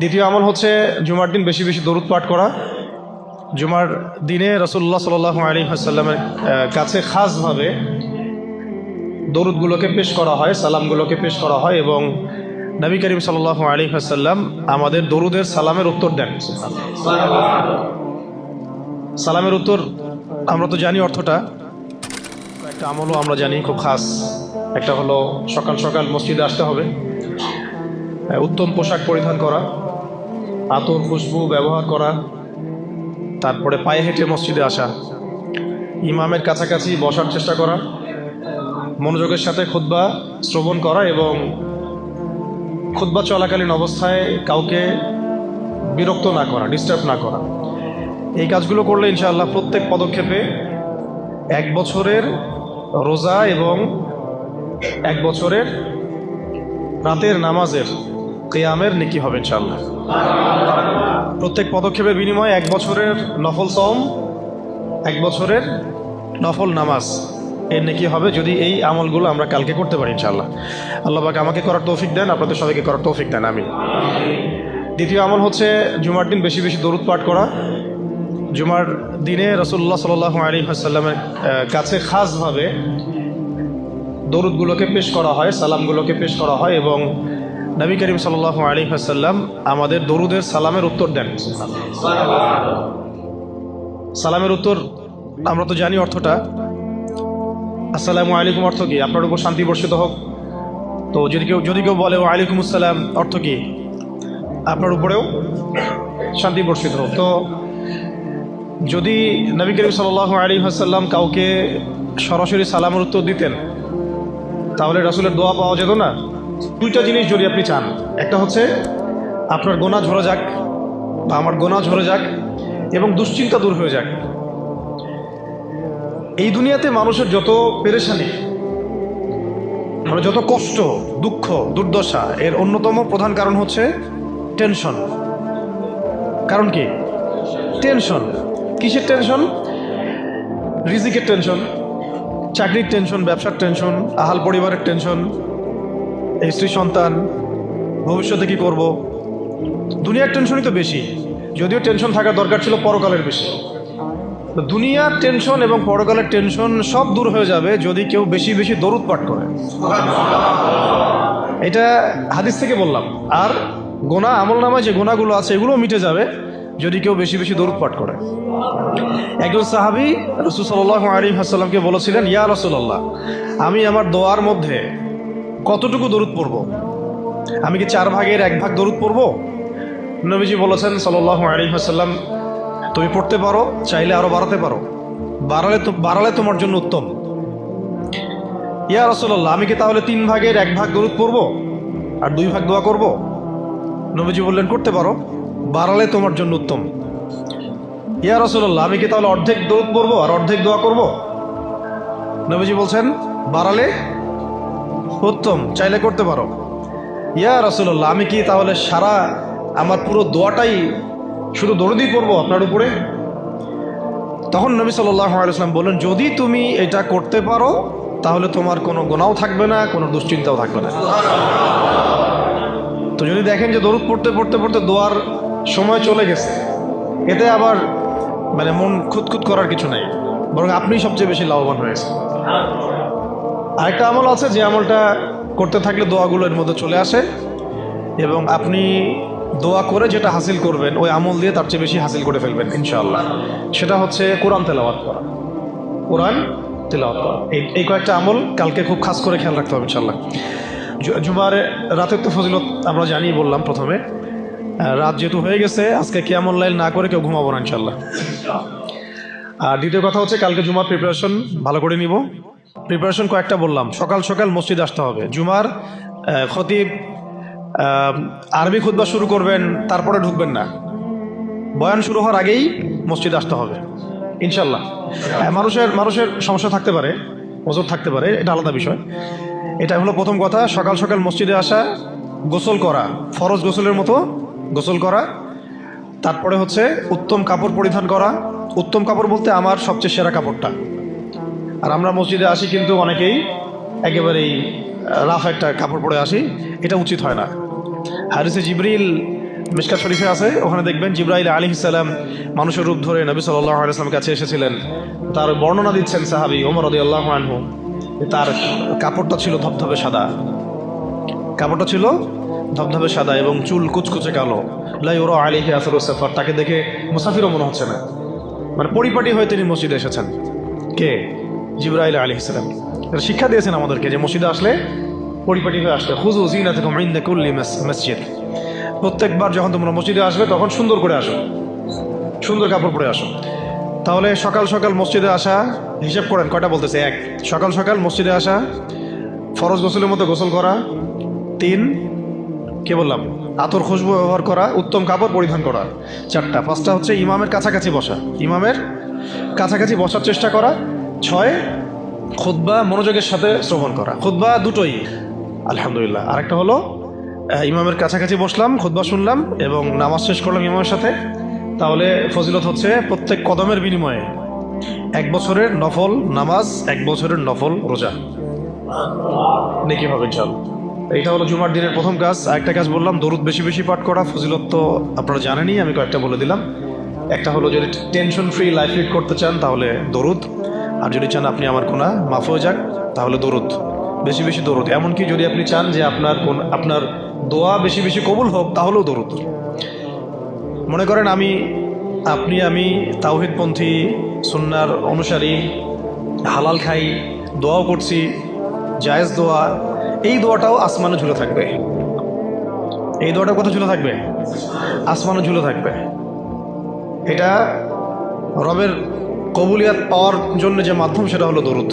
দ্বিতীয় আমল হচ্ছে জুমার দিন বেশি বেশি দরুদ পাঠ করা। জুমার দিনে রসুল্লাহ সাল আলী আসাল্লামের কাছে খাসভাবে দরুদগুলোকে পেশ করা হয়, সালামগুলোকে পেশ করা হয় এবং নবী করিম সাল আলী আসাল্লাম আমাদের দরুদের সালামের উত্তর দেন। সালামের উত্তর আমরা তো জানি অর্থটা। একটা আমলও আমরা জানি, খুব খাস। একটা হলো সকাল সকাল মসজিদে আসতে হবে উত্তম পোশাক পরিধান করা। আতর খুশবু ব্যবহার করা, তারপরে পায়ে হেঁটে মসজিদে আসা, ইমামের কাছাকাছি বসার চেষ্টা করা, মনোযোগের সাথে খুতবা শ্রবণ করা এবং খুতবা চলাকালীন অবস্থায় কাউকে বিরক্ত না করা ডিস্টার্ব না করা। এই কাজগুলো করলে ইনশাআল্লাহ প্রত্যেক পদক্ষেপে এক বছরের রোজা এবং এক বছরের রাতের নামাজের কেয়ামের নেকি হবে ইনশাআল্লাহ। প্রত্যেক পদক্ষেপের বিনিময়ে এক বছরের নফল সম এক বছরের নফল নামাজ এর নেকি হবে যদি এই আমলগুলো আমরা কালকে করতে পারি ইনশাল্লাহ আল্লাহ পাক আমাকে করার তৌফিক দেন, আপনাদের সবাইকে করার তৌফিক দেন আমি দ্বিতীয় আমল হচ্ছে জুমার দিন বেশি বেশি দরুদ পাঠ করা। জুমার দিনে রসুল্লাহ সাল আলী আসাল্লামের কাছে খাসভাবে দরুদগুলোকে পেশ করা হয়, সালামগুলোকে পেশ করা হয় এবং নবী করিম সাল আলী আসাল্লাম আমাদের দরুদের সালামের উত্তর দেন। সালামের উত্তর, আমরা তো জানি অর্থটা। আসসালামু আলাইকুম অর্থ কি? আপনার উপর শান্তি বর্ষিত হোক। তো যদি কেউ যদি কেউ বলে ওয়ালাইকুম আসসালাম অর্থ কি? আপনার উপরেও শান্তি বর্ষিত হোক। তো যদি নবী করিম সাল আলী আসাল্লাম কাউকে সরাসরি সালামের উত্তর দিতেন, তাহলে রাসুলের দোয়া পাওয়া যেত না? দুইটা জিনিস যদি আপনি চান, একটা হচ্ছে আপনার গোনা ঝরে যাক বা আমার গোনা ঝরে যাক এবং দুশ্চিন্তা দূর হয়ে যাক। এই দুনিয়াতে মানুষের যত পেরেশানি মানে যত কষ্ট, দুঃখ, দুর্দশা, এর অন্যতম প্রধান কারণ হচ্ছে টেনশন। কারণ কি? টেনশন। কিসের টেনশন? রিজিকের টেনশন, চাকরির টেনশন, ব্যবসার টেনশন, আহাল পরিবারের টেনশন স্ত্রী সন্তান, ভবিষ্যতে কি করব? দুনিয়ার টেনশনই তো বেশি, যদিও টেনশন থাকার দরকার ছিল পরকালের বেশি। দুনিয়ার টেনশন এবং পরকালের টেনশন সব দূর হয়ে যাবে যদি কেউ বেশি বেশি দরুদ পাঠ করে। এটা হাদিস থেকে বললাম। আর গোনা, আমল নামায় যে গোনাগুলো আছে, এগুলোও মিটে যাবে যদি কেউ বেশি বেশি দরুদ পাঠ করে। একজন সাহাবি রসুল সাল্লাহ আলী হাসাল্লামকে বলেছিলেন, ইয়া রসুল্লাহ আমি আমার দোয়ার মধ্যে কতটুকু দরুদ পড়ব? আমি কি চার ভাগের এক ভাগ দরুদ পড়ব? নবীজি বলেছেন সাল্লাহ আলী হাসাল্লাম তুমি পড়তে পারো, চাইলে আরও বাড়াতে পারো। বাড়ালে তো বাড়ালে তোমার জন্য উত্তম। ইয়া রসল্লাহ আমি কি তাহলে তিন ভাগের এক ভাগ দরুদ পড়ব? আর দুই ভাগ দোয়া করব? নবীজি বললেন, করতে পারো, বাড়ালে তোমার জন্য উত্তম। ইয়া রসল্লাহ আমি কি তাহলে অর্ধেক দৌড় পড়ব আর অর্ধেক দোয়া করব? নবীজি বলছেন, বাড়ালে উত্তম, চাইলে করতে পারো। ইয়া রসল্লাহ আমি কি তাহলে সারা আমার পুরো দোয়াটাই শুধু দৌড়দিই পড়ব আপনার উপরে? তখন নবী সাল্লাম বললেন, যদি তুমি এটা করতে পারো, তাহলে তোমার কোনো গোনাও থাকবে না, কোনো দুশ্চিন্তাও থাকবে না। তো যদি দেখেন যে দরুদ পড়তে পড়তে পড়তে দোয়ার সময় চলে গেছে, এতে আবার মানে মন খুঁতখুত করার কিছু নাই, বরং আপনি সবচেয়ে বেশি লাভবান হয়েছে আরেকটা আমল আছে, যে আমলটা করতে থাকলে দোয়াগুলো এর মধ্যে চলে আসে। এবং আপনি দোয়া করে যেটা হাসিল করবেন, ওই আমল দিয়ে তার চেয়ে বেশি হাসিল করে ফেলবেন, ইনশাআল্লাহ। সেটা হচ্ছে কোরআন তেলাওয়াত করা। কোরআন তেলাওয়াত করা। এই এই কয়েকটা আমল কালকে খুব খাস করে খেয়াল রাখতে হবে, ইনশাআল্লাহ। জুমার রাতের তো ফজিলত আমরা জানি বললাম প্রথমে। রাত যেহেতু হয়ে গেছে, আজকে কিয়ামল লাইল না করে কেউ ঘুমাবো না ইনশাল্লাহ আর দ্বিতীয় কথা হচ্ছে কালকে জুমার প্রিপারেশন ভালো করে নিব। প্রিপারেশন কয়েকটা বললাম। সকাল সকাল মসজিদ আসতে হবে। জুমার খতিব আরবি খুতবা শুরু করবেন, তারপরে ঢুকবেন না। বয়ান শুরু হওয়ার আগেই মসজিদ আসতে হবে। ইনশাল্লাহ মানুষের মানুষের সমস্যা থাকতে পারে, ওজোর থাকতে পারে, এটা আলাদা বিষয়। এটা হলো প্রথম কথা, সকাল সকাল মসজিদে আসা, গোসল করা, ফরজ গোসলের মতো গোসল করা। তারপরে হচ্ছে উত্তম কাপড় পরিধান করা। উত্তম কাপড় বলতে আমার সবচেয়ে সেরা কাপড়টা। আর আমরা মসজিদে আসি কিন্তু অনেকেই একেবারেই রাফ একটা কাপড় পরে আসি, এটা উচিত হয় না। হারিসে জিবরিল মিসকাত শরীফে আছে, ওখানে দেখবেন জিব্রাইল আলী ইসালাম মানুষের রূপ ধরে নবী আলাইসলামের কাছে এসেছিলেন। তার বর্ণনা দিচ্ছেন সাহাবি ওমর রদি আল্লাহ আনহু তার কাপড়টা ছিল ধবধবে সাদা। কাপড়টা ছিল ধবধবে সাদা এবং চুল কুচকুচে কালো। লাই ওরা আলিহি আসর সাফার, তাকে দেখে মুসাফিরও মনে হচ্ছে না। মানে পরিপাটি হয়ে তিনি মসজিদে এসেছেন। কে? জিব্রাইল আলী ইসলাম শিক্ষা দিয়েছেন আমাদেরকে যে মসজিদে আসলে পরিপাটি হয়ে আসলে হুজু জিনা থেকে মাইন্দা কুল্লি মসজিদ। প্রত্যেকবার যখন তোমরা মসজিদে আসবে, তখন সুন্দর করে আসো। সুন্দর কাপড় পরে আসো। তাহলে সকাল সকাল মসজিদে আসা, হিসাব করেন, কয়টা বলতেছে? এক। সকাল সকাল মসজিদে আসা, ফরজ গোসলের মতো গোসল করা। তিন, কে বললাম? আতর খুশবু ব্যবহার করা, উত্তম কাপড় পরিধান করা। চারটা। পাঁচটা হচ্ছে ইমামের কাছাকাছি বসা। ইমামের কাছাকাছি বসার চেষ্টা করা। ছয় খুদ্া মনোযোগের সাথে শ্রবণ করা। খুদ্া দুটোই। আলহামদুলিল্লাহ। আরেকটা হলো ইমামের কাছাকাছি বসলাম খুদ্া শুনলাম এবং নামাজ শেষ করলাম ইমামের সাথে। তাহলে ফজিলত হচ্ছে, প্রত্যেক কদমের বিনিময়ে এক বছরের নফল নামাজ, এক বছরের নফল রোজা। নেকি হবে চল এটা হলো জুমার দিনের প্রথম কাজ। আরেকটা কাজ বললাম, দরুদ বেশি বেশি পাঠ করা। ফজিলত তো আপনারা জানেনই, আমি কয়েকটা বলে দিলাম। একটা হলো যদি টেনশন ফ্রি লাইফ লিড করতে চান, তাহলে দরুদ। আর যদি চান আপনি আমার কোনা মাফ হয়ে যাক, তাহলে দরুদ। বেশি বেশি দরুদ। এমনকি যদি আপনি চান যে আপনার কোন আপনার দোয়া বেশি বেশি কবুল হোক, তাহলেও দরুদ। মনে করেন আমি, আপনি, আমি তাওহিদপন্থী সুন্নার অনুসারী, হালাল খাই, দোয়াও করছি, জায়েজ দোয়া, এই দোয়াটাও আসমানে ঝুলে থাকবে। এই দোয়াটা কোথায় ঝুলে থাকবে? আসমানে ঝুলে থাকবে। এটা রবের কবুলিয়াত পাওয়ার জন্য যে মাধ্যম সেটা হলো দরুদ।